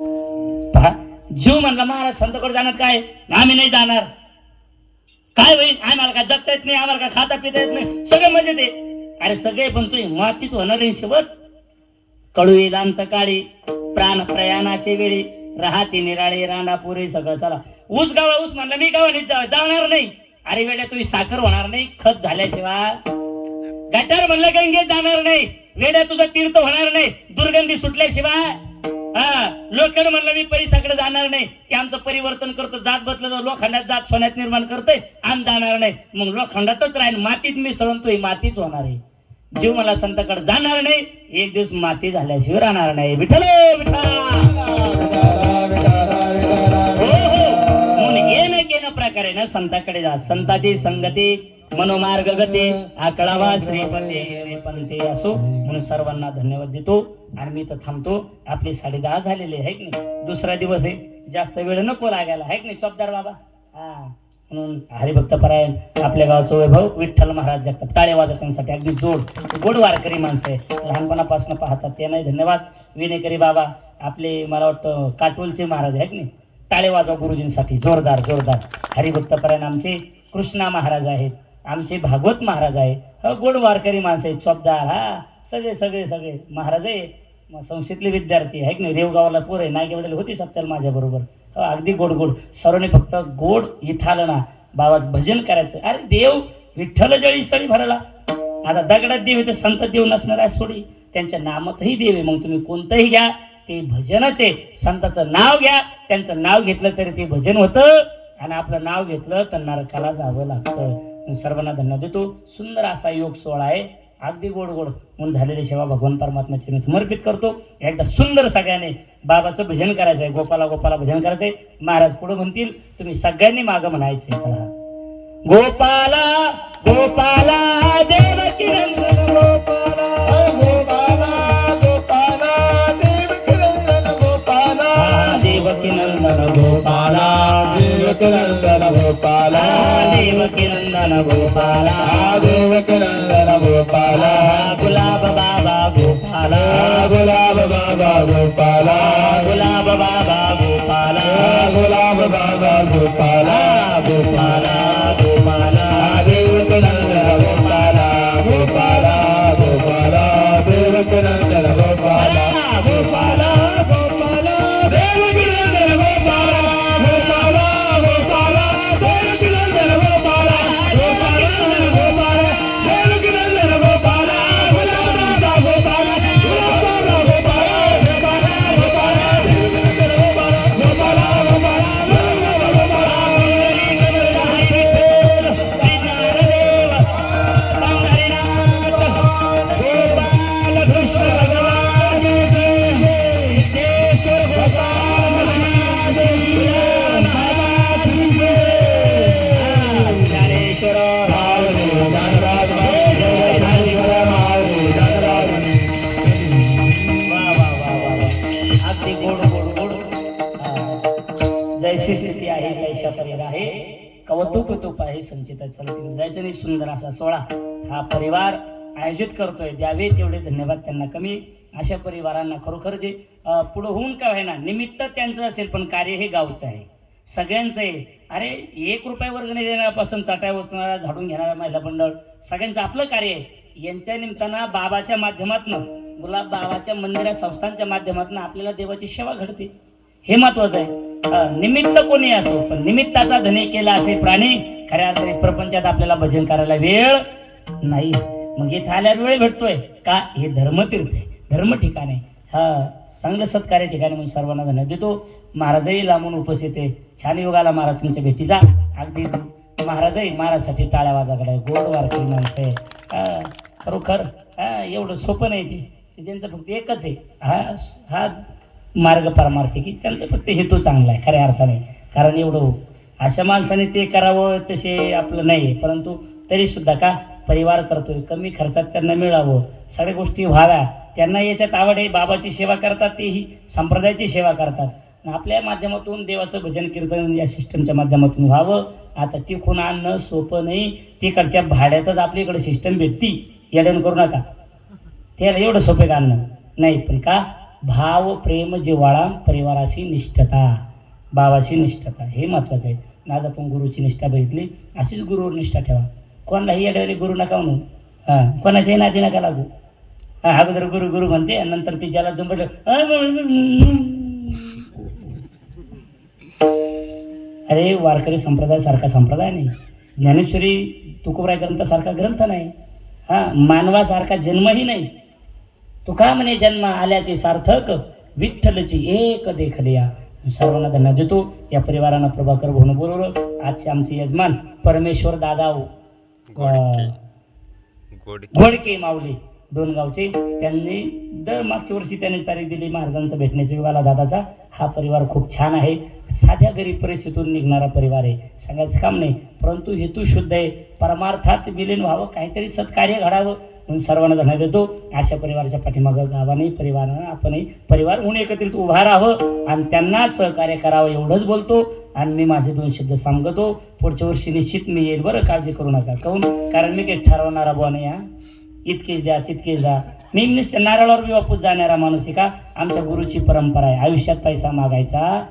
पहा जीव म्हणला महाराज संतकडे जाणार काय? आम्ही नाही जाणार. काय होईल? आम्हाला काय जगता येत नाही आम्हाला काय खाता पिता येत नाही? सगळे म्हणजे मजेत आहे अरे सगळे पण तू मातीच होणार आहे शेवट. कळू येईल अंतकाळी प्राण प्रयाणाचे वेळी राहते निराळे रांडा सगळं चला. ऊस गावा ऊस म्हणलं मी गावा नाही जाणार नाही. अरे वेड्या तुझी साखर होणार नाही खत झाल्याशिवाय. गटार म्हणलं गंगे जाणार नाही. वेड्या तुझं तीर्थ होणार नाही दुर्गंधी सुटल्याशिवाय. हा लोखंड म्हणलं मी परिसाकडे जाणार नाही. ते आमचं परिवर्तन करतो जात बदलत लोखंडात जात सोन्यात निर्माण करतोय आम जाणार नाही. मग लोखंडातच राहील मातीत मिसळून तो ही मातीच होणार आहे. जीव मला संताकडे जाणार नाही एक दिवस माती झाल्याशिवाय राहणार नाही. विठल विठा हो हो. म्हणून ये न केन प्रकारे ना संताकडे जा. संताची संगती मनोमार्ग गती आकडावा श्रीपती पंते असो. म्हणून सर्वांना धन्यवाद देतो. आणि मी तर थांबतो. आपली साडे दहा झालेली आहे की नाही? दुसरा दिवस आहे. जास्त वेळ नको लागायला आहे की नाही चौकदार बाबा? हा. म्हणून हरिभक्त परायण आपल्या गावचं वैभव विठ्ठल महाराज जगतात. टाळे वाजवतांसाठी अगदी जोड गोड वारकरी माणसं आहे लहानपणापासून पाहतात ते नाही धन्यवाद. विनेकरी बाबा आपले मला वाटतं काटोलचे महाराज आहेत नाही? टाळे वाजव गुरुजींसाठी. जोरदार जोरदार. हरिभक्त परायण आमचे कृष्णा महाराज आहेत. आमचे भागवत महाराज आहे. ह गोड वारकरी माणसं आहेत चोपदार हा. सगळे सगळे सगळे महाराज आहे. मग संस्थेतले विद्यार्थी आहे की नाही रेवगावाला पोर आहे. नायके वडील होती सप्त्याला माझ्याबरोबर हो अगदी गोड गोड. सर्वांनी फक्त गोड इथं आलं ना बाबाच भजन करायचं. अरे देव विठ्ठल जळी स्थळी भरला. आता दगडात देव इथे तर संत देव नसणार आहे सोडी. त्यांच्या नामातही देव आहे. मग तुम्ही कोणतंही घ्या ते भजनच आहे. संताचं नाव घ्या त्यांचं नाव घेतलं तरी ते भजन होतं. आणि आपलं नाव घेतलं तर नरकाला जावं लागतं. सर्वांना धन्यवाद देतो. सुंदर असा योग सोहळा आहे. अगदी गोड गोड म्हणून झालेली सेवा भगवान परमात्मा समर्पित करतो. एकदा सुंदर सगळ्याने बाबाचं भजन करायचं आहे गोपाला गोपाला भजन करायचंय. महाराज पुढे म्हणतील तुम्ही सगळ्यांनी मागं म्हणायचे. चला. गोपाला गोपाला देवकी गुलाब बाबा गोपाला गुलाब बाबा गोपाला गुलाब कौतुक तुप आहे संचिता. चला जायचं नाही. सुंदर असा सोहळा हा परिवार आयोजित करतोय. द्यावे तेवढे धन्यवाद त्यांना कमी. अशा परिवारांना खरोखर जे पुढं होऊन का आहे ना निमित्त त्यांचं असेल पण कार्य हे गावचं आहे. सगळ्यांचं आहे. अरे एक रुपया वर्गणी देणाऱ्यापासून चाटाय उचलणारा झाडून घेणारा महिला मंडळ सगळ्यांचं आपलं कार्य आहे. यांच्या निमित्तानं बाबाच्या माध्यमातून मुला बाबाच्या मंदिरा संस्थांच्या माध्यमातून आपल्याला देवाची सेवा घडते. हे महत्वाचं आहे. निमित्त कोणी असो पण निमित्ताचा धनी केला असे प्राणी खऱ्या अर्थाने प्रपंचात आपल्याला भजन करायला वेळ नाही. मग इथं आल्यावर वेळ भेटतोय. का? हे धर्मतीर्थ आहे. धर्म ठिकाण आहे. हा चांगलं सत्कार्य ठिकाणी म्हणून सर्वांना धन्यवाद देतो. महाराजही लांबून उपस्थित आहे. छान योगाला महाराज तुमच्या भेटीचा अगदी महाराजही महाराजसाठी टाळ्या वाजाकडे गोड वारकरी माणसं आहे हा, खरोखर हा एवढं सोपं नाही ते. ते त्यांचं फक्त एकच आहे. हा हा मार्ग परमार्थी की त्यांचा फक्त हेतू चांगला आहे खऱ्या अर्थाने. कारण एवढं हो. अशा माणसाने ते करावं तसे आपलं नाही आहे परंतु तरीसुद्धा का परिवार करतोय कमी खर्चात त्यांना मिळावं सगळ्या गोष्टी व्हाव्या. त्यांना याच्यात आवड आहे बाबाची सेवा करतात तेही संप्रदायाची सेवा करतात. आपल्या माध्यमातून देवाचं भजन कीर्तन या सिस्टमच्या माध्यमातून व्हावं. आता तिकून आणणं सोपं नाही. तिकडच्या भाड्यातच आपल्याकडे सिस्टम भेटती. येडण करू नका. त्याला एवढं सोपे का आणणं नाही पण का? भाव प्रेम जिव्हाळा परिवाराशी निष्ठता भावाशी निष्ठता हे महत्त्वाचं आहे. आज आपण गुरुची निष्ठा बघितली. अशीच गुरुवर निष्ठा ठेवा. कोणालाही येड्यावरी गुरु नका म्हणू. हां कोणाच्याही नादी नका लागू. हा अगोदर गुरु गुरु म्हणते नंतर ती ज्याला जमलं अरे वारकरी संप्रदाय सारखा संप्रदाय नाही. ज्ञानेश्वरी तुकोबराय ग्रंथासारखा ग्रंथ नाही. हा मानवासारखा जन्मही नाही. तुका म्हणे जन्म आल्याचे सार्थक? विठ्ठलची एक देखलिया सर्वांना धन्य देतो. या परिवारानं प्रभाकर भाऊन बोलवलं. आजचे आमचे यजमान परमेश्वर दादा घोडके माऊली. दोन गावचे. त्यांनी दर मागच्या वर्षी त्यांनी तारीख दिली. महाराजांचा भेटण्याचा युगाला दादाचा. हा परिवार खूप छान आहे. साध्या गरीब परिस्थितीतून निघणारा परिवार आहे. सांगायचं काम नाही. परंतु हेतू शुद्ध आहे. परमार्थात विलीन व्हावं. काहीतरी सत्कार्य घडावं. म्हणून सर्वांना धन्यवाद देतो. अशा परिवाराच्या पाठीमागं गावाने परिवारानं आपणही परिवार म्हणून एकत्रित उभा राहावं आणि त्यांना सहकार्य करावं एवढंच बोलतो. आणि मी माझे दोन शब्द सांगतो. पुढच्या वर्षी निश्चित मी येईल बरं काळजी करू नका. काहून? कारण मी काही ठरवणारा बुवा नाही हा. इतकेच द्या तितकेच द्या. मी नुसते नारळावर बी वापस जाणारा माणूस आहे का? आमच्या गुरुची परंपरा आहे. आयुष्यात पैसा मागायचा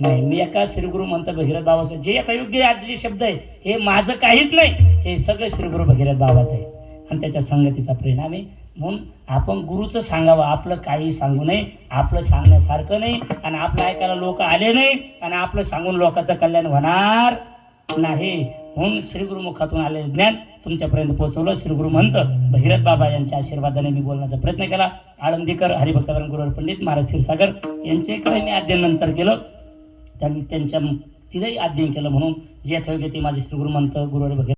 नाही. मी एका श्रीगुरु म्हणतो भगीरथ बाबाचं जे आता योग्य आजचे शब्द आहे हे माझं काहीच नाही. हे सगळं श्रीगुरु भगीरथ बाबाचं आहे. आणि त्याच्या संगतीचा परिणाम आहे. म्हणून आपण गुरुचं सांगावं आपलं काही सांगू नये आपलं सांगण्यासारखं नाही आणि आपलं ऐकायला लोक आले नाही आणि आपलं सांगून लोकांचं कल्याण होणार नाही. म्हणून श्रीगुरुमुखातून आलेलं ज्ञान तुमच्यापर्यंत पोहोचवलं. श्रीगुरु म्हणतं भगीरथ बाबा यांच्या आशीर्वादाने मी बोलण्याचा प्रयत्न केला. आळंदीकर हरिभक्तावरण गुरुवर पंडित महाराज क्षीरसागर यांच्याकडे मी अध्ययन नंतर केलं. त्यांनी त्यांच्या तिथेही अध्ययन केलं म्हणून. जे यथोयोग्य ते माझे श्रीगुरु म्हणतं गुरुवर भगीरथ